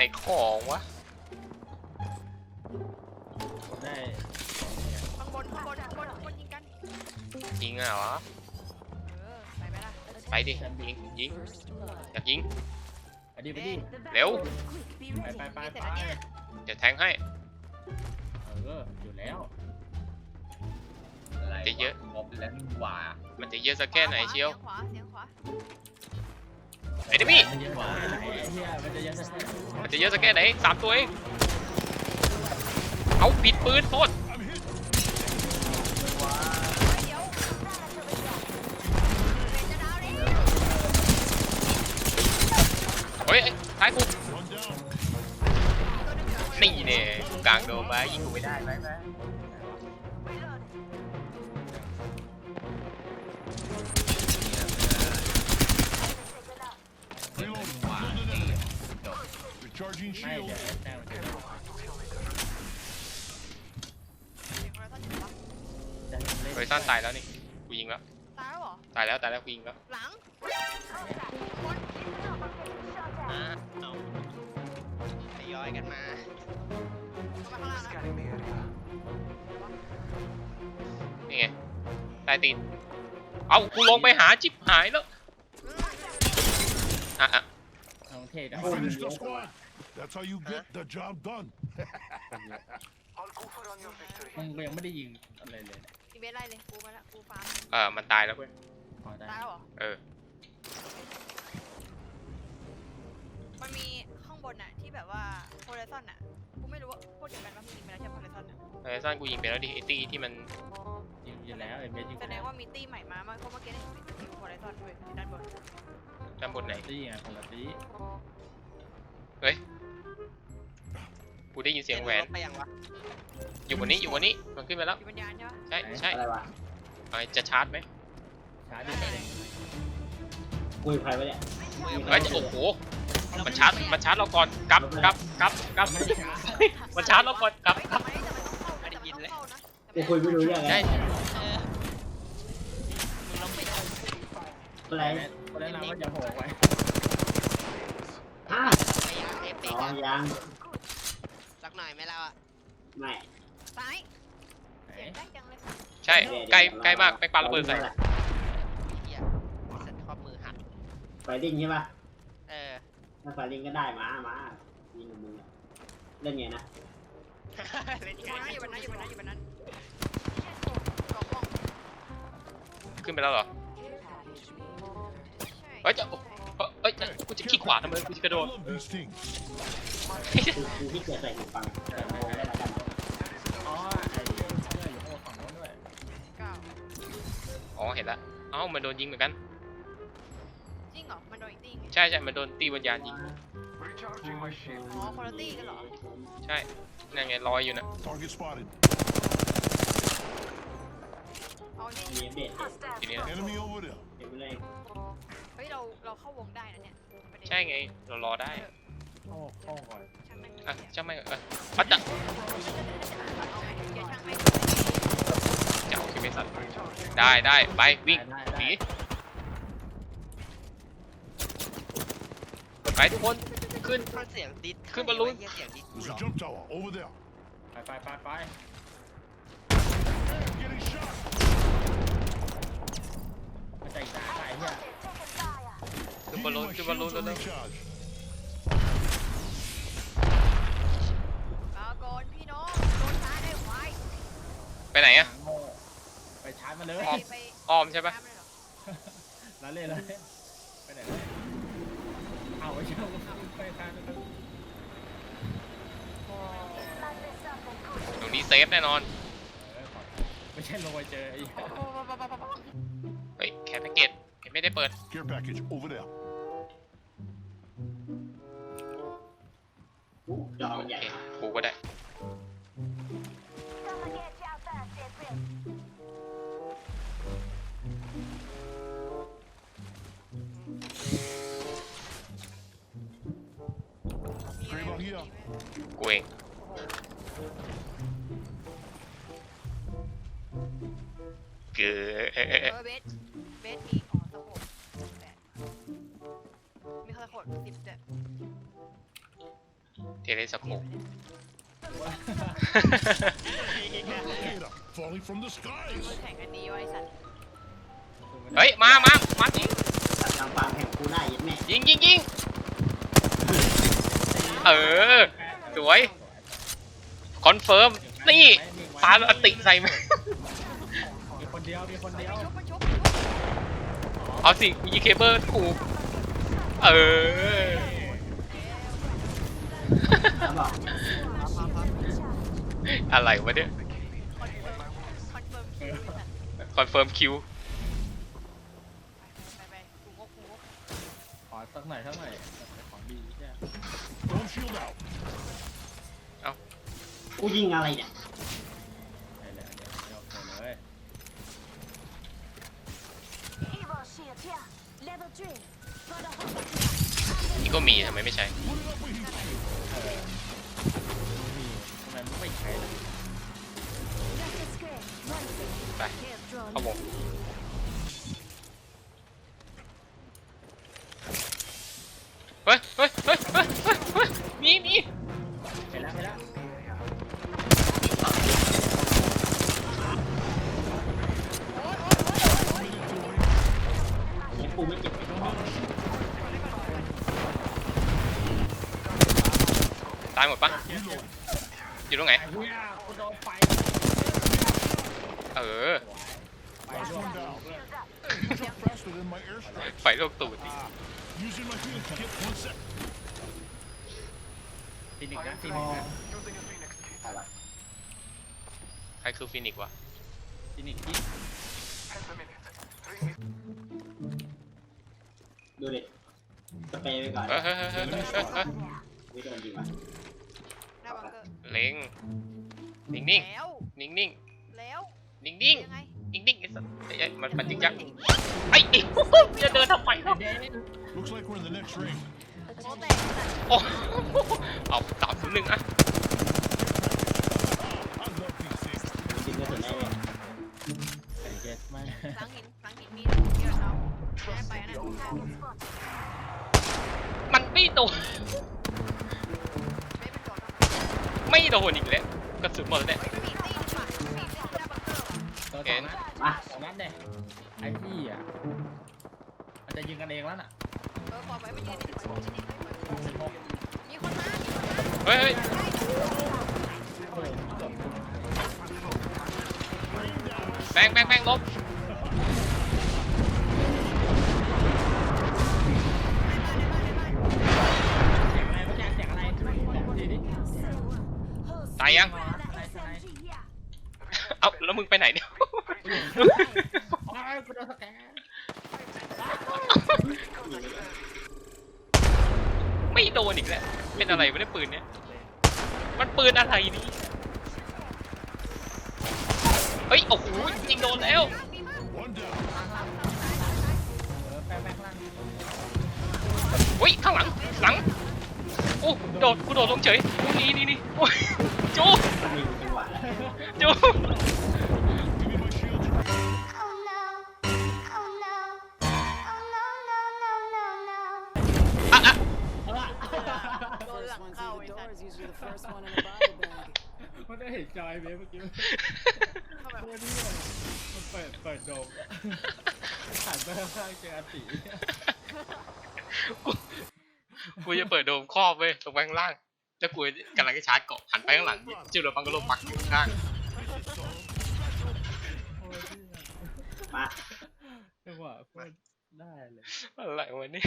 ในของวะ ได้ข้างบนข้างบนข้างบนข้างบนยิงกัน ยิงอะเหรอ เออ ไปไหมล่ะไปดิ ยิง ยิง อยากยิงไปดิไปดิเร็ว ไปไปไปเสร็จไปแล้วเนี่ยเดี๋ยวแทงให้ เอออยู่แล้วอะไรจะเยอะงบแล้วนี่หว่า มันจะเยอะสักแค่ไหนเชียวสีงขวาเสียงขวา ไอ้ดิมี่มันจะเยอะสักแค่ไหนมันจะเยอะสักแค่ไหนสามตัวเอง เอาปิดปืนโทษเฮ้ยท้ายกูนี่เนี่ยกลางโดมมายิงกูไม่ได้ไหมไหม Reloading. หว่า Building นี่ it. จบ Recharging ไม่ shield. เดี๋ยวแต้มมันจะเสียงโทรศัพท์อยู่ปะจะเล่นเฮ้ยซ่อนตายแล้วนี่กูยิงแล้วตายแล้วเหรอ ตายแล้วตายแล้วกูยิงแล้วหลังบนอะเอาทยอยกันมาเข้ามาข้างล่างนะนี่ไงใต้ตีนเอากูลงไปหาจิบหายแล้ว อะอะทางเทศ You finished the squad. That's how you get the job done. มึงยังไม่ได้ยิงอะไรเลยเนี่ยอีเบนไล่เลยกูมาละกูฟาร์มเออมันตายแล้วเว้ยพอได้ตายแล้วเหรอ เออมันมีข้างบนน่ะที่แบบว่าโพลซอนน่ะ กูไม่รู้ว่าพวกเดียวกันว่ามียิงไปแล้วใช่ไหมโพลซอนน่ะไอ้ซ่อนกูยิงไปแล้วดิไอ้ตีที่มันยิงอยู่แล้วเอ็มเอสยิงแสดงว่ามีตี้ใหม่มาเมื่อเพราะเมื่อกี้เนี่ยมีโพลซอนด้วยอยู่ด้านบน ด้านบนไหน ตีไงคนละตีกูได้ยินเสียงแหวน ไปยังวะอยู่บนนี้อยู่บนนี้ มันขึ้นไปแล้วอยู่บนยานใช่ปะใช่ใช่อะไรวะเอาจะชาร์จไหมชาร์จดิไปเลยคุยกับใครวะเนี่ยเฮ้ยโอ้โห มันชาร์จ มันชาร์จเราก่อนกลับกลับกลับกลับไม่ได้ชาร์จมันชาร์จเราก่อนกลับเฮ้ยกลับแต่มันแต่มันต้องเข้าแต่มันต้องเข้านะกูคุยไม่รู้เรื่องไงใช่เออมึงลองไปดู อะไรคนแนะนำว่าอย่าโหกไว้อะไปยังเอฟติสกองยังสักหน่อยไหมเราอะไม่ซ้ายไหนเสียงใกล้จังเลยใช่ใกล้ใกล้มากไปปาระเบิดใส่เฮียเซ็ตข้อมือหักไฟดิ้งใช่ปะเออ ถ้าไฟดิ้งก็ได้มามายิงกับมึงอะเล่นไงนะเล่นอยู่ไงบนนั้นอยู่บนนั้นอยู่บนนั้นอยู่บนนั้นกล่องกล่องขึ้นไปแล้วเหรอใช่ เฮ้ยจะเฮ้ยกูจะขี้ขวาทำไมกูจะกระโด I ด love these things. กูกูที่เกียจใส่หูฟังแต่โมได้แล้วกันอ๋อไอ้เหี้ยอยู่โอ้ฝั่งโน้นด้วยเก้าอ๋อเห็นละเอ้ามันโดนยิงเหมือนกัน จริงเหรอ มันโดนอีกตีไงใช่ใช่มันโดนตีวิญญาณยิงอ๋อคนละตีกันเหรอ ใช่นั่นไงลอยอยู่นะ Target spotted. เอาจริงมีเบ็ดทีนี้นะ Enemy over there. เห็นไปเลยเฮ้ยเราเราเข้าวงได้นะเนี่ยประเด็นใช่ไง เรารอได้เข้าเข้าก่อนช่างแม่งอะเดี๋ยวช่างไม่งเออปัดจังเอาไงเดี๋ยวช่างแม่งเจ้าคิวเมสันได้ได้ไปวิ่งได้หได้นีไปทุกคน ขึ้นมันเสียงดิดขึ้นบอลลูนเฮียเสียงดิด There's a jump tower over there. ไปไปไปไป Getting shot. มาใจตาไอ้เหี้ย ขึ้นบอลลูน Needing my ขึ้นบอลลูน shields to เร็ว recharge. เอาก่อนพี่น้องโดนท้าได้ไว้ๆไปไหนอะโง่ไปชาร์จมาเลยอ้อมไปอ้อมใช่ปะน้ำเลยเหรอนั่นเลยเลยไปไหนเลยเอาไอ้เชี่ยไปทางนั้นตรงนี้เซฟแน่นอน เออขอไม่ใช่ลงไปเจอไอ้เหี้ยเฮ้ยแคร์แพ็กเกจเห็นไม่ได้เปิด Care package over there. จอมันใหญ่เคกูก็ได้ แปดมีสะโพกสิบเจ็ดเทเลสโคป Data falling from the skies. มือแข่งกันดีวะไอ้สัตว์เฮ้ย มามามายิงตัดทางฟาร์มแข่งกูได้ยัดแม่ยิงยิงยิงเออ สวย คอนเฟิร์ม นี่ปาอติใส่ไหมมีคนเดียวมีคนเดียวชุบมันชุบมันชุบเอาสิกูยิงเคเบิลถูก เออแล้วบ อกอะไรวะเนี่ยคอนเฟิร์มคอนเฟิร์มคิวไอ้สัตว์คอนเฟิร์มคิวไปไปไปกูงกกูงกขอสักหน่อยสักหน่อยของดีใช่ไหม Don't shield out. กูยิงอะไรเนี่ยไปเลยอันเนี้ยยกไปเลย Evo shield here. Level three. For the whole นี่ก็มีทำไมไม่ใช้ ตายหมดปะอยู่ตรงไหนไอ้เหี้ยกูโดนไฟเออไฟ Last ลวก one down. He's up faster than my airstrike. ไฟโลกตูดดิ Using my healing kit. One sec. ฟินิกส์นะฟินิกส์นะอะไรวะใครคือฟินิกซ์วะฟินิกส์ที่ ดูดิสเปรย์ไปก่อนเฮ้ยเฮ้ยเฮ้ยเฮ้ยเฮ้ยเฮ้ยเฮ้ยไม่โดนจริงวะหน้าบังเกอร์เล็งนิ่งนิ่งแล้วนิ่งนิ่งแล้วนิ่งนิ่งยังไงนิ่งนิ่งไอ้สัสไอ้ไอ้มันมันจริงจังไอ้ไอ้จะเดินทำไมครับ Looks like we're in the next ring. โมแตกสัตว์โอ้เอาสามศูนย์หนึ่งอะ มันไม่โดนไม่เป็นโดดทำไมไม่โดนอีกแล้วกระสุนหมดแล้วเนี่ยมีตีดีกว่ามีตีหน้าบังเกอร์ว่ะตัวสเห็องนนัดมาสองนัดเนี่ยไอ้พี่อะมันจะยิงกันเองแล้วน่ะเออปล่อยไว้มันยืนนี่ปล่อยมันยืนนี่ปล่อยมันยืนสิบหกนี่มีคนมามีคนมาเฮ้ยเฮ้ยโอ้ยจบแบงแบงแบงลบ ยยังอะไรอะไรเอ้าแล้วมึงไปไหนเนี่ยโอ้ยกูโดนสแกนไม่โดนอีกแล้ว เป็นอะไรไม่ได้ปืนเนี่ย มันปืนอะไรนี่ เฮ้ย โอ้โหจริงโดนแล้ว One down. เออแป้งแป้งล่างเฮ้ย ข้างหลัง หลัง โอ้ โดด กูโดดลงเฉยโอ้นี่นี่นี่โอ้ย จูมีจังหวะจู Give me my shield. Oh no. Oh no. Oh no, no, no, no, no. อะอะโดนหลังเข้าไอ้สัตว์ usually the first one in a body bag. มันได้เห็นจอยเมื่อกี้เพื่อนที่มันเปิดเปิดดมหันไปข้างแกตีกูจะเปิดโดมครอบเว้ยลงไปข้างล่าง แล้วกูกำลังจะชาร์จเกาะหันไปข้างหลังจิ้วเราปังก็ลมปักอยู่ข้างมาจังหวะได้เลยอะไรวะเนี่ย